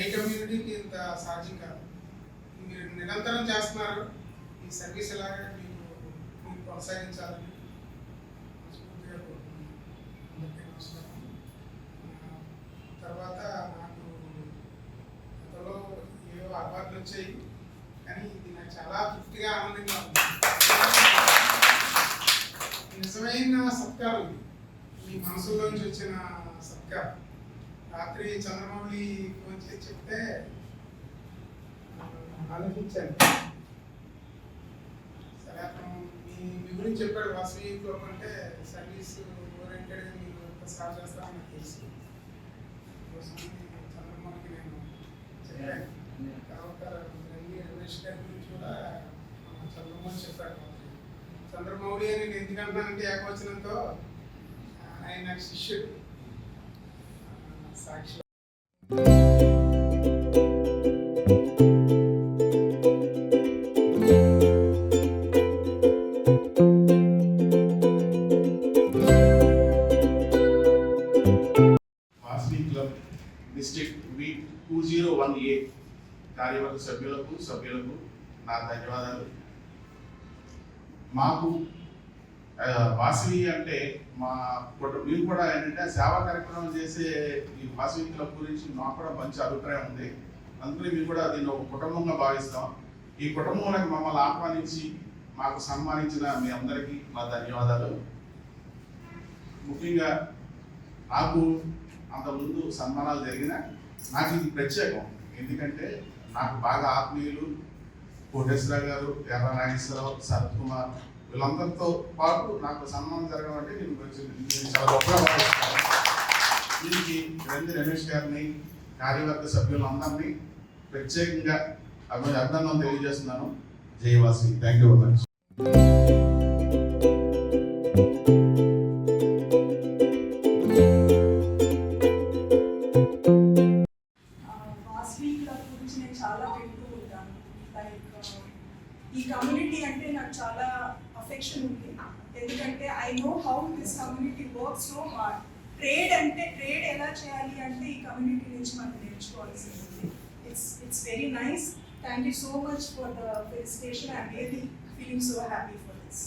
ఏ కమ్యూనిటీకి ఇంత సాధ్యం కాదు మీరు నిరంతరం చేస్తున్నారు. ఈ సర్వీస్ ఎలాగ మీకు మీరు కొనసాగించాలని కోరుకుంటున్నాను. నమస్కారం. తర్వాత నాకు గతంలో ఏవో అలవాట్లు వచ్చాయి కానీ ఇది నాకు చాలా తృప్తిగా ఆనందంగా ఉంది. నిజమైన సత్కారం ఇది. మీ మనసులోంచి వచ్చిన సత్కారం. రాత్రి చంద్రమౌళి ఫోన్ చేసి చెప్తే ఆలోచించాను సరే అతను మీ మీ గురించి చెప్పాడు వాసవి క్లబ్ అంటే సర్వీస్ ఓరియంటెడ్ మీరు స్టార్ట్ సాగు చేస్తారని నాకు తెలుసు. చంద్రబాబుకి నేను చెప్పాను. తర్వాత రంగి రమేష్ గారి గురించి కూడా చంద్రమౌళి చెప్పాడు. చంద్రమౌళి అని నేను ఎందుకంటున్నానంటే ఏకవచనంతో ఆయన శిష్యుడు. Sakshi district V two zero one A కార్యవర్గ సభ్యులకు సభ్యులకు నా ధన్యవాదాలు. మాకు వాసవి అంటే మా కుట- మేము కూడా ఏంటంటే సేవా కార్యక్రమం చేసే ఈ వాసవి క్లబ్ గురించి మాకు కూడా మంచి అభిప్రాయం ఉంది. అందుకని మేము కూడా దీన్ని ఒక కుటుంబంగా భావిస్తాం. ఈ కుటుంబంలోకి మమ్మల్ని ఆహ్వానించి మాకు సన్మానించిన మీ అందరికీ మా ధన్యవాదాలు. ముఖ్యంగా నాకు అంతకుముందు సన్మానాలు జరిగిన నాకు ఇది ప్రత్యేకం. ఎందుకంటే నాకు బాగా ఆత్మీయులు కోటేశ్వర గారు ఎర్ర నాగేశ్వరరావు శరత్ కుమార్ వీళ్ళందరితో పాటు నాకు సన్మానం జరగడం అంటే నేను కొంచెం చాలా గొప్పగా భావిస్తాను. దీనికి రంజన్ రమేష్ గారిని కార్యవర్గ సభ్యులందరినీ ప్రత్యేకంగా అభినందనలు తెలియజేస్తున్నాను. జయవాసి thank you very much. Thank you so much for the felicitation I really feeling so happy for this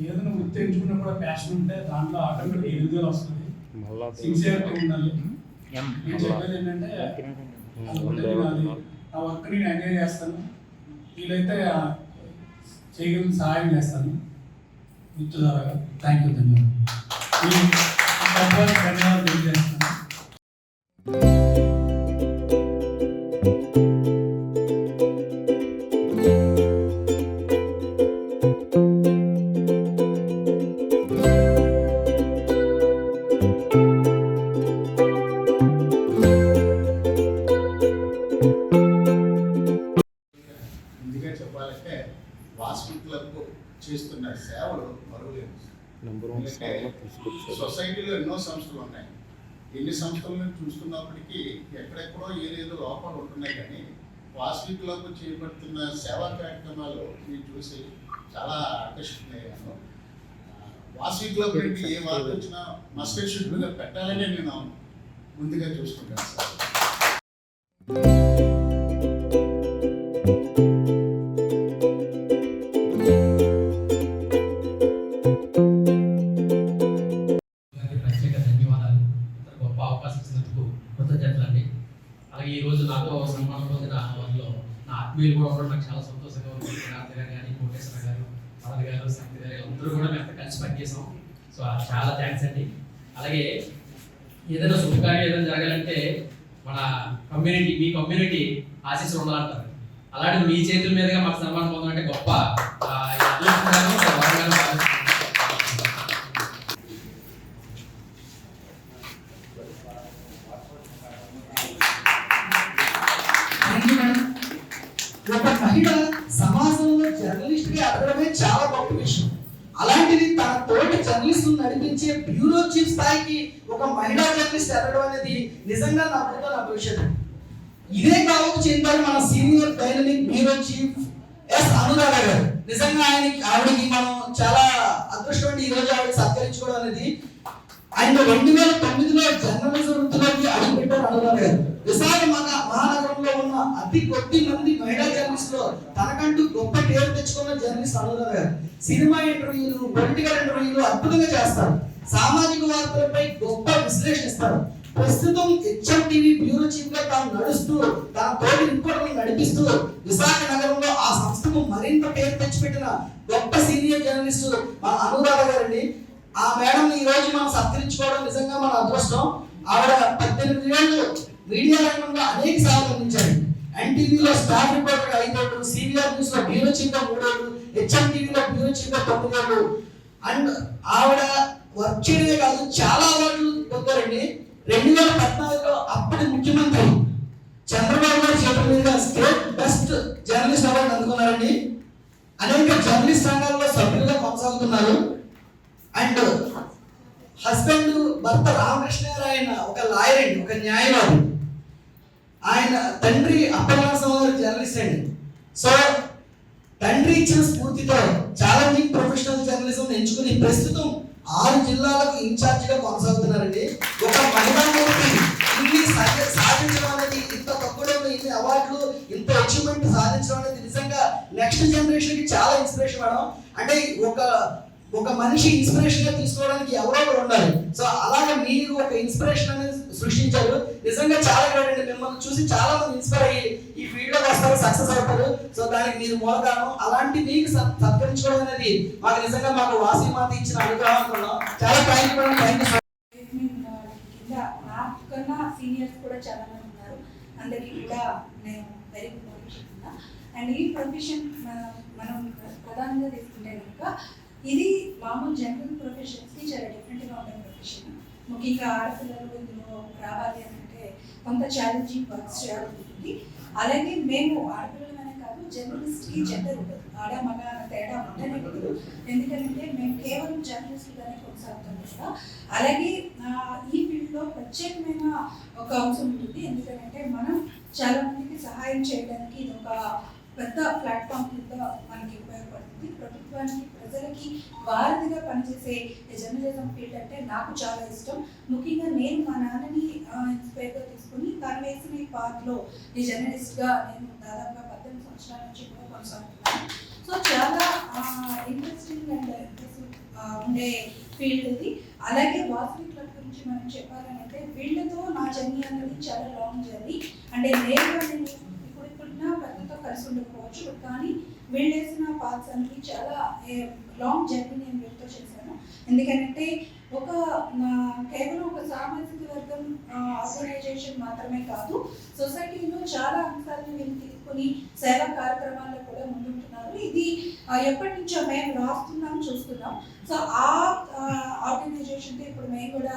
ఏదైనా వృత్తి ఎంచుకున్నప్పుడు కూడా ప్యాషన్ ఉంటే దాంట్లో ఆటోమేటిక్ ఎదుగుదల వస్తుంది? సిన్సియర్గా ఉండాలి. నేను చెప్పేది ఏంటంటే ఆ వర్క్ని నేను ఎంజాయ్ చేస్తాను. వీలైతే చేయగలిగిన సహాయం చేస్తాను. మిత్రులారా థ్యాంక్ యూ ధన్యవాదాలు ధన్యవాదాలు తెలియజేస్తాను ఎన్ని సంస్థలను చూసుకున్నప్పటికీ ఎక్కడెక్కడో ఏదేదో లోపాలు ఉంటున్నాయి కానీ వాసవి చేపడుతున్న సేవా కార్యక్రమాలు నేను చూసి చాలా ఆకర్షితున్నాను ఆ, వాసవి క్లబ్ నుండి ఏ వార్త వచ్చినా మస్టర్డ్ పెట్టాలని నేను ముందుగా చూసుకుంటాను సార్. ఆత్మీయులు కూడా ఉండడం నాకు చాలా సంతోషంగా ఉంది. నాథ్ గారు కానీ కోటేశ్వర గారు భరత్ గారు శక్తి గారు అందరూ కూడా మేము కలిసి పనిచేసాం సో చాలా థ్యాంక్స్ అండి. అలాగే ఏదైనా శుభకార్యం ఏదైనా జరగాలంటే మన కమ్యూనిటీ మీ కమ్యూనిటీ ఆశీస్సులు ఉండాలంటారు. అలాంటి మీ చేతుల మీదుగా మాకు సన్మానం పొందాలంటే గొప్ప గారు మన మహానగరంలో ఉన్న అతి కొద్ది మంది మహిళా జర్నలిస్ట్లో తనకంటూ గొప్ప పేరు తెచ్చుకున్న జర్నలిస్ట్ అనురాధ గారు. సినిమా ఇంటర్వ్యూలు పొలిటికల్ ఇంటర్వ్యూలు అద్భుతంగా చేస్తారు. సామాజిక వార్తలపై గొప్ప విశ్లేషిస్తారు. ప్రస్తుతం హెచ్ఎం టీవీ బ్యూరో చీఫ్గా తాను నడుస్తూ తన తోటి రిపోర్టర్లను నడిపిస్తూ విశాఖ నగరంలో ఆ సంస్థకు మరింత పేరు తెచ్చిపెట్టిన గొప్ప సీనియర్ జర్నలిస్ట్ మన అనురాధ గారండి. ఆ మేడం ఈ రోజు మనం సత్కరించుకోవడం నిజంగా మన అదృష్టం. ఆవిడ పద్దెనిమిది ఏళ్ళు మీడియా రంగంలో అనేక సేవలు అందించారు. ఎన్టీవీలో స్టాఫ్ రిపోర్టర్ ఐదేళ్ళు సీనియర్ న్యూస్లో బ్యూరో చీఫ్ మూడేళ్ళు హెచ్ఎం టీవీలో బ్యూరో చీఫ్ తొమ్మిదేళ్ళు అండ్ ఆవిడ వర్క్ చేయడమే కాదు చాలా అవార్డులు పొందారండి. రెండు వేల పద్నాలుగులో అప్పటి ముఖ్యమంత్రి చంద్రబాబు గారు చేతుల మీద స్టేట్ బెస్ట్ జర్నలిస్ట్ అవార్డు అందుకున్నారండి. అనేక జర్నలిస్ట్ సంఘాలలో సభ్యులుగా కొనసాగుతున్నారు. అండ్ హస్బెండ్ భర్త రామకృష్ణారాయణ ఒక లాయర్ అండి ఒక న్యాయవాది. ఆయన తండ్రి అప్పలనరసింహ గారు జర్నలిస్ట్ అండి. సో తండ్రి ఇచ్చిన స్ఫూర్తితో ఛాలెంజింగ్ ప్రొఫెషనల్ జర్నలిజం ఎంచుకుని ప్రస్తుతం ఆరు జిల్లాలకు ఇన్ఛార్జిగా కొనసాగుతున్నారండి. ఒక మహిళామూర్తి ఇన్ని సాధించడం అనేది ఇంత తక్కువలో ఇన్ని అవార్డులు ఇంత అచీవ్మెంట్ సాధించడం అనేది నిజంగా నెక్స్ట్ జనరేషన్కి చాలా ఇన్స్పిరేషన్ మేడం. అంటే ఒక ఒక మనిషి ఇన్స్పిరేషన్గా తీసుకోవడానికి ఎవరో ఒకరు ఉండాలి సో అలాగే మీరు ఒక ఇన్స్పిరేషన్ అనేది సృష్టించారు. నిజంగా చాలా గ్రేట్ అండి మిమ్మల్ని చూసి చాలా మంది ఇన్స్పైర్ అయ్యి ఈ ఫీల్డ్లో వస్తారు సక్సెస్ అవుతారు. సో దానికి మీరు మూల కారణం. అలాంటి మీకు సత్కరించుకోవడం అనేది మాకు నిజంగా మాకు వాసి మాత ఇచ్చిన అనుగ్రహం అనుకున్నాం. చాలా థ్యాంక్ యూ థ్యాంక్ యూ నాకన్నా సీనియర్స్ కూడా చాలా మంది ఉన్నారు అందరికీ కూడా నేను వెరీ గుడ్ ప్రొఫెషన్ అండ్ ఈ ప్రొఫెషన్ మనం ప్రధానంగా తీసుకుంటే కనుక ఇది మామూలు జనరల్ ప్రొఫెషన్స్కి చాలా డిఫరెంట్గా ఉండే ప్రొఫెషన్ ముఖ్యంగా ఆడపిల్లలు రావాలి అని అంటే కొంత ఛాలెంజింగ్ వర్క్స్ చేయాల్సి ఉంటుంది. అలాగే మేము ఆడపిల్లలనే కాదు జర్నలిస్ట్కి జెండర్ ఉండదు ఆడ మగ తేడా ఉండనే ఉండదు ఎందుకంటే మేము కేవలం జర్నలిస్ట్గానే కొనసాగుతాం కదా. అలాగే ఈ ఫీల్డ్లో ప్రత్యేకమైన ఒక అంశం ఉంటుంది. ఎందుకంటే మనం చాలా మందికి సహాయం చేయడానికి ఇది ఒక పెద్ద ప్లాట్ఫామ్ కింద మనకి ఉపయోగపడుతుంది ప్రభుత్వానికి ప్రజలకి వారధిగా పనిచేసే జర్నలిజం ఫీల్డ్ అంటే నాకు చాలా ఇష్టం. ముఖ్యంగా నేను మా నాన్నని ఇన్స్పైర్గా తీసుకుని తను వేసిన ఈ పాత్రలో ఈ జర్నలిస్ట్గా నేను దాదాపుగా పద్దెనిమిది సంవత్సరాల నుంచి కూడా కొనసాగుతున్నాను. సో చాలా ఇంట్రెస్టింగ్ అండ్ ఉండే ఫీల్డ్ ఇది. అలాగే వాసవి క్లబ్ గురించి మనం చెప్పాలంటే వీళ్ళతో నా జర్నీ అనేది చాలా లాంగ్ జర్నీ అంటే నేను నేను ఇప్పుడు ఇప్పుడున్న పెద్దతో కలిసి ఉండకపోవచ్చు కానీ వీళ్ళు వేసిన పాత్స్ అన్ని చాలా లాంగ్ జర్నీ నేను వీళ్ళతో చేశాను. ఎందుకంటే ఒక కేవలం ఒక సామాజిక వర్గం ఆర్గనైజేషన్ మాత్రమే కాదు సొసైటీలో చాలా అంశాలను వీళ్ళు తీసుకొని సేవా కార్యక్రమాల్లో కూడా ముందుంటున్నారు. ఇది ఎప్పటి నుంచో మేము రాస్తున్నాం చూస్తున్నాం. సో ఆ ఆర్గనైజేషన్తో ఇప్పుడు మేము కూడా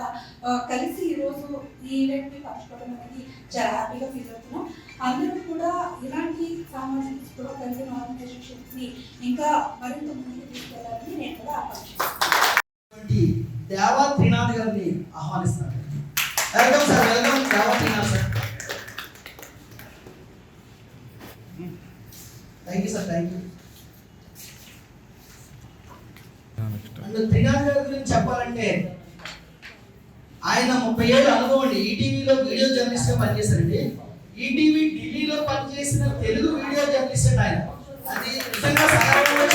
కలిసి ఈరోజు ఈ ఈవెంట్ని పంచుకోవడం అనేది చాలా హ్యాపీగా ఫీల్ అవుతున్నాం. అందరూ కూడా ఇలాంటి సామాజిక స్పృహ కలిగిన ఆర్గనైజేషన్స్ని ఇంకా మరింత ముందుకు తీసుకెళ్ళాలని నేను కూడా ఆకాంక్షిస్తున్నాను. దేవా త్రినాథ్ గారిని ఆహ్వానిస్తున్నాను. Welcome sir welcome Deva Trinath sir thank you sir thank you and Trinath గారి గురించి అంటే ఆయన ముప్పై ఏళ్ళు అనుభవం అండి ఈటీవీలో వీడియో జర్నలిస్ట్గా పనిచేశారండి ఈటీవీ ఢిల్లీలో పనిచేసిన తెలుగు వీడియో జర్నలిస్ట్ ఆయన. అది నిజంగా సగర్వంగా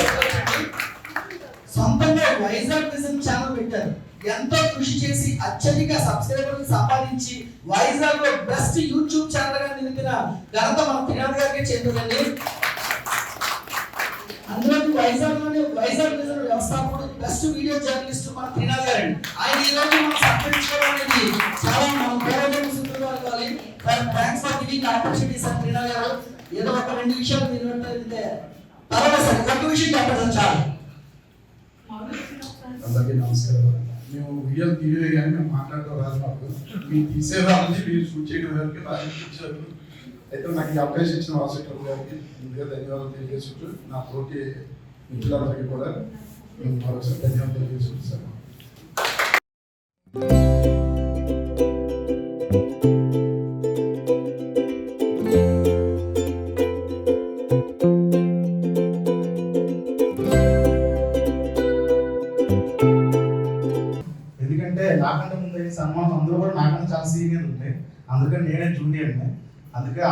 సొంతంగా వైజాగ్ విజన్ ఛానల్ పెట్టారు. ఎంతో కృషి చేసి అత్యధిక సబ్స్క్రైబర్లు సంపాదించి వైజాగ్లో బెస్ట్ యూట్యూబ్ ఛానల్గా నిలిపిన ఘనత మన త్రినాథ్ గారికి చెందిందండి. అందులో వైజాగ్లోనే వైజాగ్ ప్రిజం వ్యవస్థాపకుడు బెస్ట్ వీడియో జర్నలిస్ట్ మన త్రినాథ్ గారు ఆయన ఈ రోజు మనం సంప్రదించడం అనేది చాలా మన పూర్వజన్మ thanks for giving opportunity sir క్రీడా గారు ఏదో ఒక రెండు విషయాలు మీరు అంటే తర్వాత సార్ ఒక విషయం చెప్పండి చాలు. అందరికీ నమస్కారం. మేము వీడియో తీయలే కానీ మేము మాట్లాడటం రాదు మాకు. మీరు తీసేదాన్ని మీరు షూట్ చేయడం వరకు నాకు ఇచ్చారు అయితే నాకు ఈ అవకాశం ఇచ్చిన వాసెక్టర్ గారికి ముందుగా ధన్యవాదాలు తెలియజేసుకుంటూ నా తోటి మిత్రులందరికీ కూడా మేము మరొకసారి ధన్యవాదాలు తెలియజేసుకుంటాను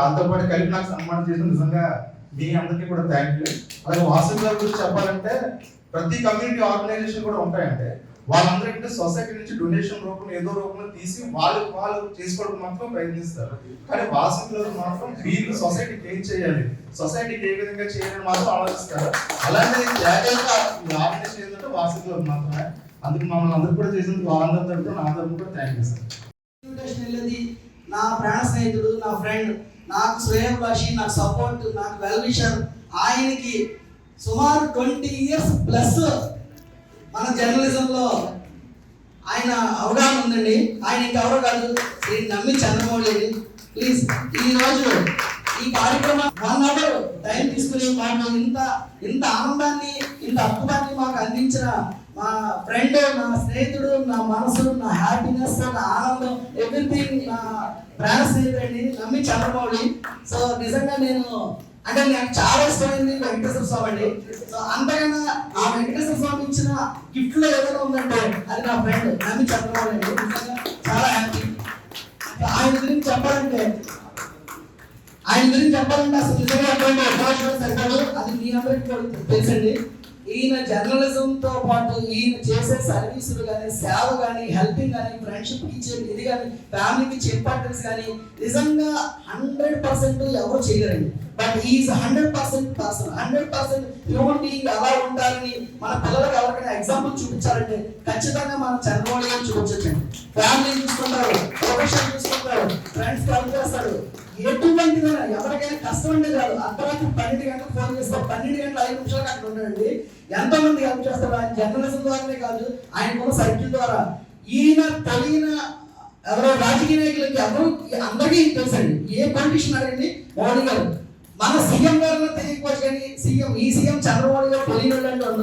అందుకే పాటు కలిపి నాకు సన్మానం చేసిన నిజంగా మీ అందరికీ కూడా థ్యాంక్ యూ అలాగే వాసు గారి గురించి చెప్పాలంటే ప్రతి కమ్యూనిటీ ఆర్గనైజేషన్ కూడా ఉంటాయంటే వాళ్ళందరికీ సొసైటీ నుంచి డొనేషన్ రూపంలో ఏదో రూపంలో తీసి వాళ్ళు వాళ్ళు చేసుకోవడం మాత్రం ప్రయత్నిస్తారు. కానీ వాసు మాత్రం వీళ్ళు సొసైటీకి ఏం చేయాలి? సొసైటీకి ఏ విధంగా చేయాలని మాత్రం ఆలోచిస్తారు. అలాంటి ఏకైక ఆర్గనైజేషన్ ఏంటంటే వాసు గారు మాత్రమే. అందుకు మమ్మల్ని అందరూ కూడా చేసినందుకు వాళ్ళందరూ తరపున నా తరపు కూడా థ్యాంక్ యూ సార్ నా ప్రాణ స్నేహితుడు నా ఫ్రెండ్ నాకు శ్రేయభిలాషి నాకు సపోర్ట్ నాకు వెల్ విషర్ ఆయనకి సుమారు ట్వంటీ ఇయర్స్ ప్లస్ మన జర్నలిజంలో ఆయన అవగాహన ఉందండి. ఆయన ఇంకెవరో కాదు. శ్రీ నమ్మి చంద్రమౌళి ప్లీజ్ ఈ రోజు ఈ కార్యక్రమం వన్ అవర్ టైం తీసుకుని మాకు ఇంత ఇంత ఆనందాన్ని ఇంత అద్భుతాన్ని మాకు అందించిన నా ఫ్రెండ్ నా స్నేహితుడు నా మనసు నా హ్యాపీనెస్ నా ఆనందం ఎవ్రీథింగ్ నా ప్రయాస్ అయిపోయింది నమ్మి చంద్రబాబు సో నిజంగా నేను అంటే నాకు చాలా ఇష్టమైంది వెంకటేశ్వర స్వామి అండి. సో అంతకన్నా ఆ వెంకటేశ్వర స్వామి ఇచ్చిన గిఫ్ట్లో ఏదైనా ఉందంటే అది నా ఫ్రెండ్ నమ్మి చంద్రబాబు అండి నిజంగా చాలా హ్యాపీ ఆయన గురించి చెప్పాలంటే ఆయన గురించి చెప్పాలంటే అసలు నిజంగా అటువంటి అవకాశం సరికాదు అది మీ అందరికీ తెలుసండి. ఈయన జర్నలిజం తో పాటు ఈయన చేసే సర్వీసులు కానీ సేవ కానీ హెల్పింగ్ కానీ ఫ్రెండ్షిప్ ఇచ్చే ఇది కానీ ఫ్యామిలీకి ఇచ్చే ఇంపార్టెన్స్ కానీ నిజంగా హండ్రెడ్ పర్సెంట్ ఎవరు చేయలేరండి. But is hundred percent person. Hundred percent human being అలా ఉండాలని మన పిల్లలకు ఎవరికైనా ఎగ్జాంపుల్ చూపించాలంటే ఖచ్చితంగా మనం చంద్రబాబు గారు చూపించండి ఫ్యామిలీ చూసుకుంటారు ప్రొఫెషన్ చూసుకుంటారు ఫ్రెండ్స్ హెల్ప్ చేస్తాడు ఎటువంటి ఎవరికైనా కష్టం ఉండే కాదు అర్ధరాత్రి పన్నెండు గంటలకు ఫోన్ చేస్తాం పన్నెండు గంటల ఐదు నిమిషాలకు అక్కడ ఉండండి ఎంతో మంది హెల్ప్ చేస్తాడు ఆయన జర్నలిజం ద్వారానే కాదు ఆయనకున్న సర్కిల్ ద్వారా. ఈయన తెలియని ఎవరో రాజకీయ నాయకులకి ఎవరు అందరికీ తెలుసండి. ఏ పొలిటీషియన్ అడగండి? మోడీ గారు. మన సీఎం గారు తెలియకపోవచ్చు కానీ సీఎం ఈ సీఎం చంద్రబాబు గారు తెలియని వాళ్ళు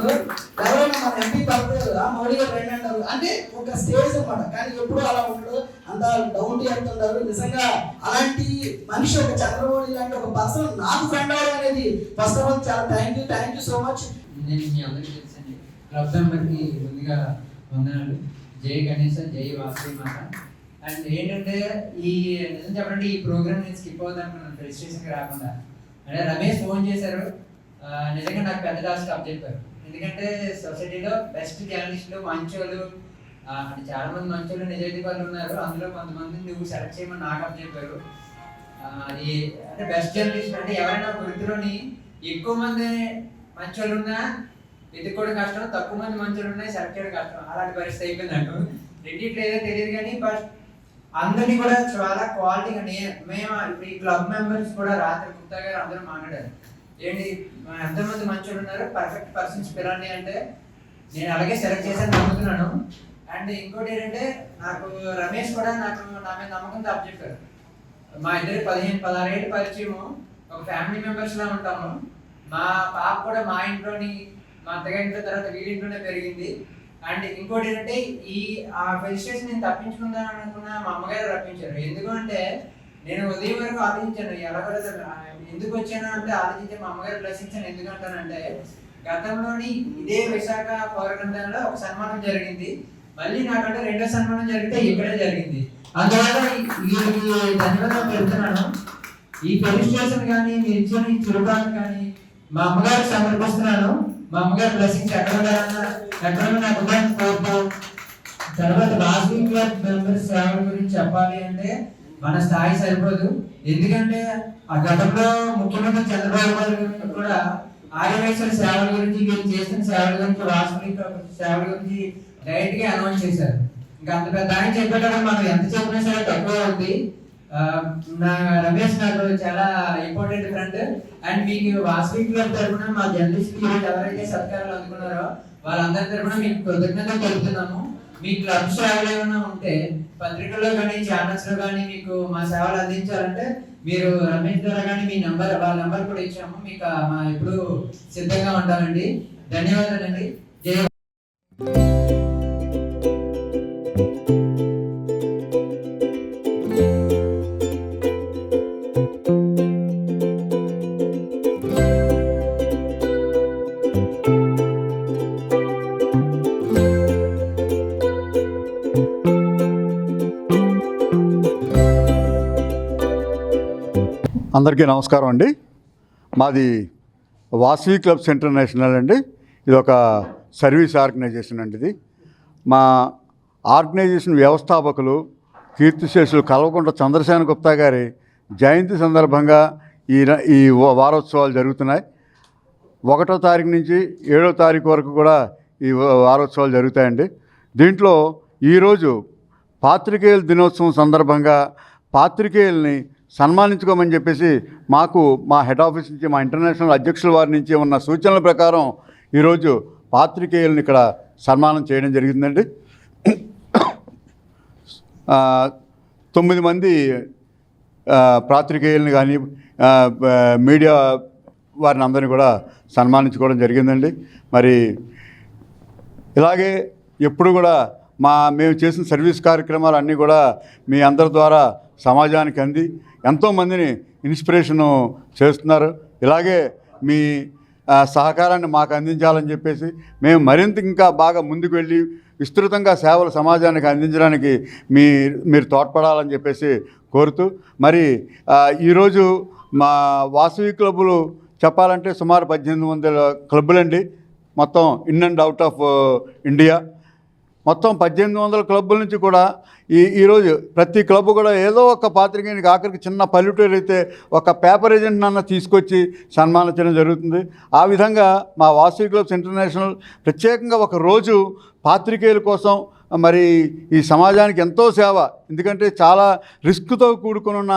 ఎవరైనా మన ఎంపీ పడతారు ఆ మోడీ గారు రెండు అంటారు. అంటే ఒక స్టేజ్ అన్నమాట. కానీ ఎప్పుడు అలా ఉండదు. అంత డౌన్ టు ఎర్త్ ఉంటారు. నిజంగా అలాంటి మనిషి ఒక చంద్రబాబు లాంటి ఒక పర్సన్ నాకు ఫ్రెండ్ అవ్వడం అనేది ఫస్ట్ ఆఫ్ ఆల్ చాలా thank you thank you so much నేను మీ అందరికీ తెలుసండి. క్లబ్ మెంబర్కి ముందుగా వందనాలు. జై గణేష్ జై వాసవి మాత. అండ్ ఏంటంటే ఈ నిజం చెప్పండి ఈ ప్రోగ్రామ్ నేను స్కిప్ అవుతాను మనం రిజిస్ట్రేషన్కి రాకుండా అంటే రమేష్ ఫోన్ చేశారు. నిజంగా నాకు పెద్ద టాస్క్ అప్ చెప్పారు. ఎందుకంటే సొసైటీలో బెస్ట్ జర్నలిస్టులు మంచోళ్ళు ఆ, అంటే చాలా మంది మంచోళ్ళు నిజాయితీ వాళ్ళు ఉన్నారు. అందులో కొంతమంది నువ్వు సెలెక్ట్ చేయమని నాకు అప్ చెప్పారు. అది అంటే బెస్ట్ జర్నలిస్ట్ అంటే ఎవరైనా వృత్తిలోని ఎక్కువ మంది మంచోళ్ళు ఉన్నా వెతుక్కోవడం కష్టం తక్కువ మంది మంచోళ్ళు ఉన్నాయి సెలెక్ట్ చేయడం కష్టం. అలాంటి పరిస్థితి అయిపోయింది నాకు. రెండిట్లో ఏదో తెలియదు కానీ ఫస్ట్ అందరినీ కూడా చాలా క్వాలిటీగా నే- మేము ఇప్పుడు ఈ క్లబ్ మెంబర్స్ కూడా రాత్రి గుప్తా గారు అందరూ మాట్లాడారు. ఏంటి మా ఎంతమంది మంచోళ్ళు ఉన్నారు పర్ఫెక్ట్ పర్సన్స్ పిలండి అంటే నేను అలాగే సెలెక్ట్ చేశాను నమ్ముతున్నాను. అండ్ ఇంకోటి ఏంటంటే నాకు రమేష్ కూడా నాకు నా మీద నమ్మకం తప్పు చెప్పారు మా ఇద్దరు పదిహేను పదహారు ఏళ్ళు పరిచయము ఒక ఫ్యామిలీ మెంబర్స్లా ఉంటాము. మా పాప కూడా మా ఇంట్లోని మా అత్తగారి ఇంట్లో తర్వాత వీడింట్లోనే పెరిగింది. అండ్ ఇంకోటి ఏంటంటే ఈ ఆ రిజిస్ట్రేషన్ నేను తప్పించుకుందాం అనుకున్న మా అమ్మగారు రప్పించారు. ఎందుకంటే నేను ఉదయం వరకు ఆలోచించాను ఎలా ఎందుకు వచ్చాను అంటే ఆలోచించి మా అమ్మగారు ప్రశ్నించాను ఎందుకంటానంటే గతంలోని ఇదే విశాఖ పౌరకండంలో ఒక సన్మానం జరిగింది. మళ్ళీ నాకంటే రెండో సన్మానం జరిగితే ఇక్కడే జరిగింది. అందువల్ల ఈ- వీరికి ధన్యవాదాలు పెడుతున్నాను. ఈ పోలీస్ స్టేషన్ కానీ మీరు ఇచ్చిన ఈ చురుకాన్ని కానీ మా అమ్మగారికి సమర్పిస్తున్నాను. మా అమ్మగారు బ్లెస్సింగ్స్ ఎక్కడ ఉండాలన్నా ఎక్కడ ఉన్నా నాకు ఉండాలని తర్వాత వాసవి క్లబ్ మెంబర్స్ సేవల గురించి చెప్పాలి అంటే మన స్థాయి సరిపోదు. ఎందుకంటే ఆ గతంలో ముఖ్యమంత్రి చంద్రబాబు గారు కూడా ఆర్యవేశ్వర సేవల గురించి వీళ్ళు చేసిన సేవల గురించి రాష్ట్రీయ సేవల గురించి డైరెక్ట్గా అనౌన్స్ చేశారు. ఇంకా అంత పెద్ద ఆయన చెప్పేటప్పుడు మనం ఎంత చెప్పినా సరే తక్కువ అవుతుంది నా రమేష్ నాకు చాలా ఇంపార్టెంట్ ఫ్రెండ్ అండ్ మీకు వాసవి క్లబ్ తరఫున మా జర్నలిస్ట్ ఎవరైతే సత్కారాలు అందుకున్నారో వాళ్ళందరి తరఫున మీకు కృతజ్ఞత తెలుపుతున్నాము. మీ క్లబ్ సేవలు ఏమైనా ఉంటే పత్రికల్లో కానీ ఛానల్స్లో కానీ మీకు మా సేవలు అందించాలంటే మీరు రమేష్ ద్వారా కానీ మీ నంబర్ వాళ్ళ నంబర్ కూడా ఇచ్చాము. మీకు మా ఎప్పుడు సిద్ధంగా ఉంటామండి. ధన్యవాదాలండి. అందరికీ నమస్కారం అండి. మాది వాసవి క్లబ్స్ ఇంటర్నేషనల్ అండి. ఇది ఒక సర్వీస్ ఆర్గనైజేషన్ అండి ఇది. మా ఆర్గనైజేషన్ వ్యవస్థాపకులు కీర్తిశేషులు కల్వకుంట చంద్రసేన గుప్తా గారి జయంతి సందర్భంగా ఈ ఈ వారోత్సవాలు జరుగుతున్నాయి. ఒకటో తారీఖు నుంచి ఏడో తారీఖు వరకు కూడా ఈ వారోత్సవాలు జరుగుతాయండి. దీంట్లో ఈరోజు పాత్రికేయుల దినోత్సవం సందర్భంగా పాత్రికేయుల్ని సన్మానించుకోమని చెప్పేసి మాకు మా హెడ్ ఆఫీస్ నుంచి మా ఇంటర్నేషనల్ అధ్యక్షుల వారి నుంచి ఉన్న సూచనల ప్రకారం ఈరోజు పాత్రికేయుల్ని ఇక్కడ సన్మానం చేయడం జరిగిందండి. తొమ్మిది మంది పాత్రికేయులను పాత్రికేయుల్ని కానీ మీడియా వారిని అందరినీ కూడా సన్మానించుకోవడం జరిగిందండి. మరి ఇలాగే ఎప్పుడు కూడా మా మేము చేసిన సర్వీస్ కార్యక్రమాలు అన్నీ కూడా మీ అందరి ద్వారా సమాజానికి అంది. ఎంతోమందిని ఇన్స్పిరేషను చేస్తున్నారు. ఇలాగే మీ సహకారాన్ని మాకు అందించాలని చెప్పేసి మేము మరింత ఇంకా బాగా ముందుకు వెళ్ళి విస్తృతంగా సేవలు సమాజానికి అందించడానికి మీ మీరు తోడ్పడాలని చెప్పేసి కోరుతూ మరి ఈరోజు మా వాసవి క్లబ్బులు చెప్పాలంటే సుమారు పద్దెనిమిది వందల క్లబ్బులండి. మొత్తం in and out of India. మొత్తం పద్దెనిమిది వందల క్లబ్బుల నుంచి కూడా ఈ ఈరోజు ప్రతి క్లబ్ కూడా ఏదో ఒక పాత్రికేయునికి ఆఖరికి చిన్న పల్లెటూరు అయితే ఒక పేపర్ ఏజెంట్ అన్న తీసుకొచ్చి సన్మానించడం జరుగుతుంది. ఆ విధంగా మా వాసవి క్లబ్స్ ఇంటర్నేషనల్ ప్రత్యేకంగా ఒక రోజు పాత్రికేయుల కోసం మరి ఈ సమాజానికి ఎంతో సేవ. ఎందుకంటే చాలా రిస్క్తో కూడుకుని ఉన్న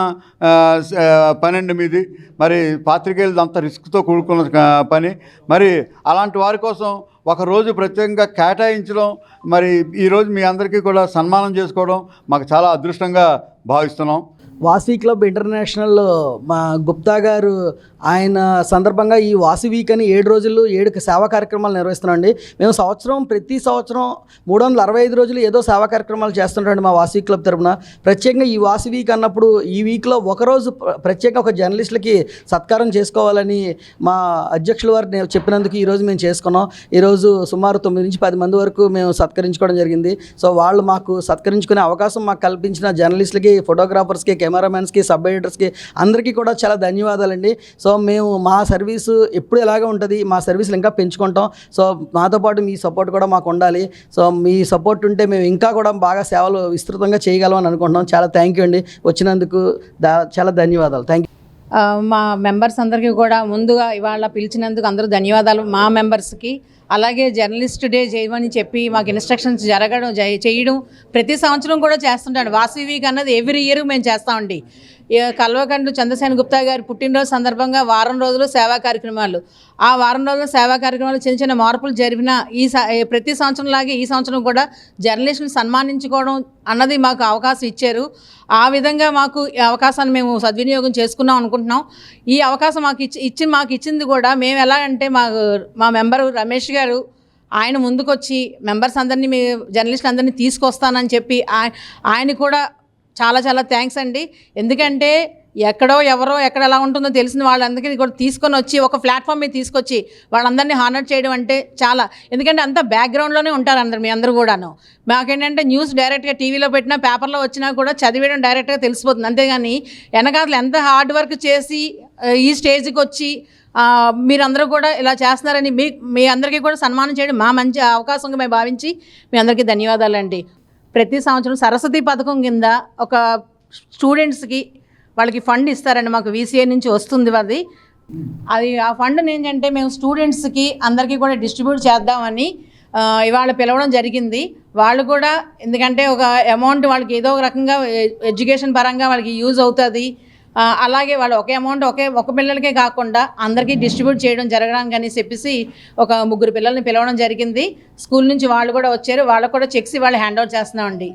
పనండి మీది. మరి పాత్రికేయులది అంత రిస్క్తో కూడుకున్న పని. మరి అలాంటి వారి కోసం ఒక రోజు ప్రత్యేకంగా కేటాయించడం మరి ఈరోజు మీ అందరికీ కూడా సన్మానం చేసుకోవడం మాకు చాలా అదృష్టంగా భావిస్తున్నాం. వాసవి క్లబ్ ఇంటర్నేషనల్ మా గుప్తా గారు ఆయన సందర్భంగా ఈ వాసి వీక్ అని ఏడు రోజులు ఏడు సేవా కార్యక్రమాలు నిర్వహిస్తున్నామండి మేము సంవత్సరం ప్రతి సంవత్సరం మూడు వందల అరవై ఐదు రోజులు ఏదో సేవా కార్యక్రమాలు చేస్తుంటామండి మా వాసవి క్లబ్ తరపున. ప్రత్యేకంగా ఈ వాసి వీక్ అన్నప్పుడు ఈ వీక్లో ఒకరోజు ప్రత్యేకంగా ఒక జర్నలిస్టులకి సత్కారం చేసుకోవాలని మా అధ్యక్షుల వారు చెప్పినందుకు ఈరోజు మేము చేసుకున్నాం. ఈరోజు సుమారు తొమ్మిది నుంచి పది మంది వరకు మేము సత్కరించుకోవడం జరిగింది. సో వాళ్ళు మాకు సత్కరించుకునే అవకాశం మాకు కల్పించిన జర్నలిస్టులకి ఫోటోగ్రాఫర్స్కి కెమెరామెన్స్కి సబ్ ఎడిటర్స్కి అందరికీ కూడా చాలా ధన్యవాదాలండి. సో మేము మా సర్వీసు ఎప్పుడు ఎలాగే ఉంటుంది మా సర్వీసులు ఇంకా పెంచుకుంటాం. సో మాతో పాటు మీ సపోర్ట్ కూడా మాకు ఉండాలి. సో మీ సపోర్ట్ ఉంటే మేము ఇంకా కూడా బాగా సేవలు విస్తృతంగా చేయగలం అని అనుకుంటున్నాం. చాలా థ్యాంక్ యూ అండి. వచ్చినందుకు దా చాలా ధన్యవాదాలు. థ్యాంక్ యూ మా మెంబర్స్ అందరికీ కూడా ముందుగా ఇవాళ పిలిచినందుకు అందరూ ధన్యవాదాలు. మా మెంబర్స్కి అలాగే జర్నలిస్ట్ డే చేయమని చెప్పి మాకు ఇన్స్ట్రక్షన్స్ జరగడం చేయడం ప్రతి సంవత్సరం కూడా చేస్తుంటాను వాసవి వీక్ అన్నది ఎవ్రీ ఇయర్ మేము చేస్తామండి. కల్వకండ్లు చంద్రసేన గుప్తా గారి పుట్టినరోజు సందర్భంగా వారం రోజులు సేవా కార్యక్రమాలు. ఆ వారం రోజుల సేవా కార్యక్రమాలు చిన్న చిన్న మార్పులు జరిగిన ఈ స- ప్రతి సంవత్సరం లాగే ఈ సంవత్సరం కూడా జర్నలిస్టులు సన్మానించుకోవడం అన్నది మాకు అవకాశం ఇచ్చారు. ఆ విధంగా మాకు ఈ అవకాశాన్ని మేము సద్వినియోగం చేసుకున్నాం అనుకుంటున్నాం. ఈ అవకాశం మాకు ఇచ్చి ఇచ్చి మాకు ఇచ్చింది కూడా మేము ఎలా అంటే మాకు మా మెంబరు రమేష్ గారు ఆయన ముందుకొచ్చి మెంబర్స్ అందరినీ మీ జర్నలిస్టులు అందరినీ తీసుకొస్తానని చెప్పి ఆయ- ఆయన కూడా చాలా చాలా థ్యాంక్స్ అండి. ఎందుకంటే ఎక్కడో ఎవరో ఎక్కడ ఎలా ఉంటుందో తెలిసిన వాళ్ళందరికీ కూడా తీసుకొని వచ్చి ఒక ప్లాట్ఫామ్ మీద తీసుకొచ్చి వాళ్ళందరినీ హానర్ చేయడం అంటే చాలా ఎందుకంటే అంతా బ్యాక్గ్రౌండ్లోనే ఉంటారు అందరు మీ అందరూ కూడాను. మాకేంటంటే న్యూస్ డైరెక్ట్గా టీవీలో పెట్టినా పేపర్లో వచ్చినా కూడా చదివేయడం డైరెక్ట్గా తెలిసిపోతుంది. అంతేగాని వెనకాతలు ఎంత హార్డ్ వర్క్ చేసి ఈ స్టేజ్కి వచ్చి మీరందరూ కూడా ఇలా చేస్తున్నారని మీ మీ అందరికీ కూడా సన్మానం చేయడం మా మంచి అవకాశంగా మేము భావించి మీ అందరికీ ధన్యవాదాలండి. ప్రతి సంవత్సరం సరస్వతి పథకం కింద ఒక స్టూడెంట్స్కి వాళ్ళకి ఫండ్ ఇస్తారండి. మాకు వీసీఐ నుంచి వస్తుంది అది. అది ఆ ఫండ్ని ఏంటంటే మేము స్టూడెంట్స్కి అందరికీ కూడా డిస్ట్రిబ్యూట్ చేద్దామని ఇవాళ పిలవడం జరిగింది. వాళ్ళు కూడా ఎందుకంటే ఒక అమౌంట్ వాళ్ళకి ఏదో ఒక రకంగా ఎడ్యుకేషన్ పరంగా వాళ్ళకి యూజ్ అవుతుంది. అలాగే వాళ్ళు ఒకే అమౌంట్ ఒకే ఒక పిల్లలకే కాకుండా అందరికీ డిస్ట్రిబ్యూట్ చేయడం జరగడానికి అని చెప్పేసి ఒక ముగ్గురు పిల్లల్ని పిలవడం జరిగింది. స్కూల్ నుంచి వాళ్ళు కూడా వచ్చారు. వాళ్ళకు కూడా చెక్స్ వాళ్ళు హ్యాండ్ అవుట్ చేస్తున్నామండి.